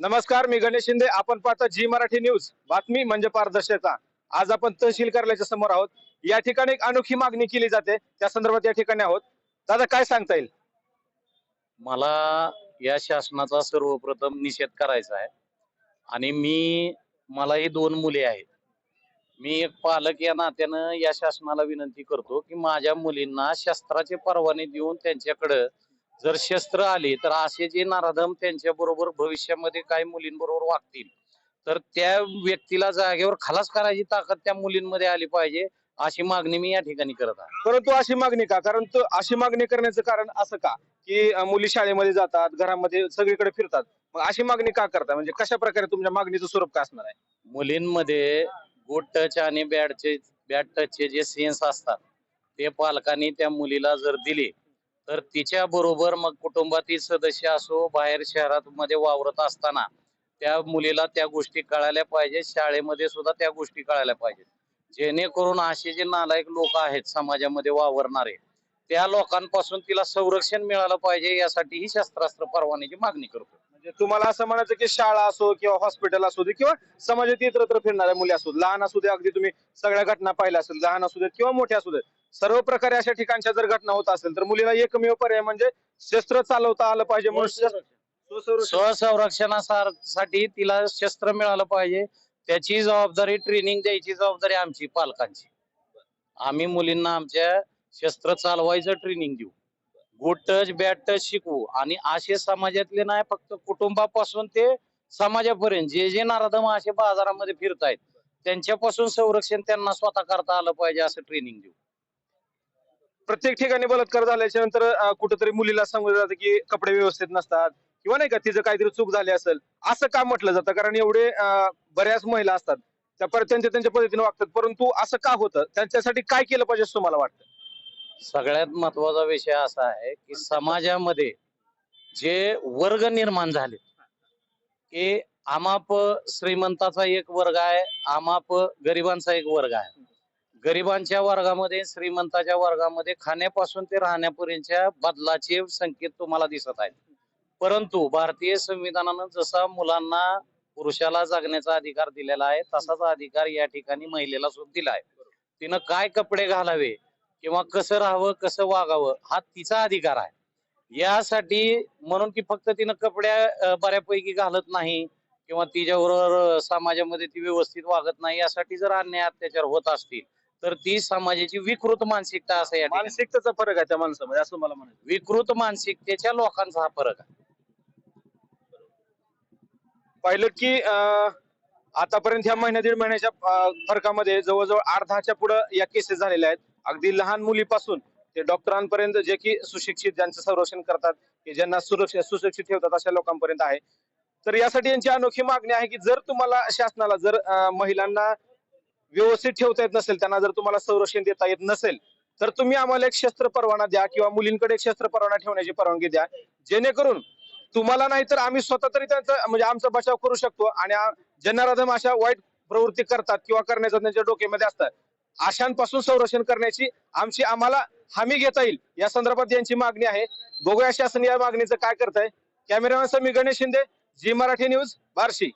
नमस्कार मी गणेश शिंदे. आपण पाहता जी मराठी न्यूज. बातमी म्हणजे पारदर्शकता. आज आपण तहसील कार्यालयाच्या समोर आहोत. या ठिकाणी एक अनोखी मागणी केली जाते. त्या संदर्भात या ठिकाणी आहोत. दादा काय सांगता येईल? मला या शासनाचा सर्वप्रथम निषेध करायचा आहे. आणि मी मला ही दोन मुले आहेत. मी एक पालक या नात्यानं या शासनाला विनंती करतो की माझ्या मुलींना शस्त्राचे परवाने देऊन त्यांच्याकडं जर शस्त्र आली तर असे जे नराधम त्यांच्या बरोबर भविष्यामध्ये काही मुलींबरोबर वागतील तर त्या व्यक्तीला जागेवर खलास करायची ताकद त्या मुलींमध्ये आली पाहिजे अशी मागणी मी या ठिकाणी करत आहे. परंतु अशी मागणी का? कारण तो अशी मागणी करण्याचं कारण असं का? की मुली शाळेमध्ये जातात घरामध्ये सगळीकडे फिरतात. मग अशी मागणी का करता? म्हणजे कशा प्रकारे तुमच्या मागणीचं स्वरूप काय असणार आहे? मुलींमध्ये गुड टच आणि बॅडचे बॅड टचचे जे सेन्स असतात ते पालकांनी त्या मुलीला जर दिले तर तिच्या बरोबर मग कुटुंबातील सदस्य असो बाहेर शहरात मध्ये वावरत असताना त्या मुलीला त्या गोष्टी कळायला पाहिजे शाळेमध्ये सुद्धा त्या गोष्टी कळायला पाहिजेत. जेणेकरून असे जे नालायक लोक आहेत समाजामध्ये वावरणारे त्या लोकांपासून तिला संरक्षण मिळालं पाहिजे यासाठी ही शस्त्रास्त्र परवान्याची मागणी करतो. म्हणजे तुम्हाला असं म्हणायचं की शाळा असो किंवा हॉस्पिटल असू दे किंवा समाजात इतरत्र फिरणाऱ्या मुली असू दे, लहान असू दे अगदी तुम्ही सगळ्या घटना पाहिल्या असेल लहान असू देत किंवा मोठ्या असू देत सर्व प्रकारे अशा ठिकाणच्या जर घटना होत असेल तर मुलीला एकमेव पर्याय म्हणजे शस्त्र चालवता आलं पाहिजे म्हणून. स्वसंरक्षणासाठी तिला शस्त्र मिळालं पाहिजे. त्याची जबाबदारी ट्रेनिंग द्यायची जबाबदारी आमची पालकांची. आम्ही मुलींना आमच्या शस्त्र चालवायचं ट्रेनिंग देऊ. गुड टच बॅड टच शिकवू. आणि असे समाजातले नाही फक्त कुटुंबापासून ते समाजापर्यंत. जे जे नाराधम असे बाजारामध्ये फिरतायत त्यांच्यापासून संरक्षण त्यांना स्वतः करता आलं पाहिजे असं ट्रेनिंग देऊ. प्रत्येक ठिकाणी बलात्कार झाल्याच्यानंतर अं, कुठेतरी मुलीला सांगितलं जातं की कपडे व्यवस्थित नसतात किंवा नाही का तिचं काहीतरी चूक झाली असेल असं का म्हटलं जातं? कारण एवढे बऱ्याच महिला असतात त्या परत त्यांच्या त्यांच्या पद्धतीने वागतात. परंतु असं का होतं? त्यांच्यासाठी काय केलं पाहिजे असं तुम्हाला वाटतं? सगळ्यात महत्त्वाचा विषय असा आहे की समाजामध्ये जे वर्ग निर्माण झाले की आमाप श्रीमंताचा एक वर्ग आहे आमाप गरिबांचा एक वर्ग आहे. गरिबांच्या वर्गामध्ये श्रीमंताच्या वर्गामध्ये खाण्यापासून ते राहण्यापर्यंतच्या बदलाचे संकेत तुम्हाला दिसत आहेत. परंतु भारतीय संविधानानं जसा मुलांना पुरुषाला जगण्याचा अधिकार दिलेला आहे तसाच अधिकार या ठिकाणी महिलेला सुद्धा दिला आहे. तिनं काय कपडे घालावे किंवा कसं राहावं कसं वागावं हा तिचा अधिकार आहे. यासाठी म्हणून की फक्त तिनं कपडे बऱ्यापैकी घालत नाही किंवा तिच्याबरोबर समाजामध्ये ती व्यवस्थित वागत नाही यासाठी जर अन्याय अत्याचार होत असतील तर ती समाजाची विकृत मानसिकता असं या ठिकाणी. मानसिकतेचा फरक आहे त्या माणसामध्ये असं मला म्हणायचं विकृत मानसिकतेच्या लोकांचा हा फरक आहे. पाहिलं की अं, आतापर्यंत ह्या महिन्या दीड महिन्याच्या अं, फरकामध्ये जवळजवळ अर्धाच्या पुढे या केसेस झालेल्या आहेत. अगदी लहान मुलीपासून ते डॉक्टरांपर्यंत जे की सुशिक्षित ज्यांचं संरक्षण करतात की ज्यांना सुरक्षित सुशिक्षित ठेवतात अशा लोकांपर्यंत आहे. तर यासाठी यांची अनोखी मागणी आहे की जर तुम्हाला शासनाला जर अं, महिलांना व्यवस्थित ठेवता येत नसेल त्यांना जर तुम्हाला संरक्षण देता येत नसेल तर तुम्ही आम्हाला एक शस्त्र परवाना द्या किंवा मुलींकडे एक शस्त्र परवाना ठेवण्याची परवानगी द्या. जेणेकरून तुम्हाला नाही तर आम्ही स्वतः तरी त्यांचा म्हणजे आमचा बचाव करू शकतो आणि आ- जनाराधम अशा वाईट प्रवृत्ती करतात किंवा करण्याचं त्यांच्या डोक्यामध्ये असतात अशांपासून संरक्षण करण्याची आमची आम्हाला हमी घेता येईल. या संदर्भात यांची मागणी आहे. बघूया शासन या मागणीचं काय करताय. Cameraman Sami Ganesh Shinde ji Marathi news Barshi.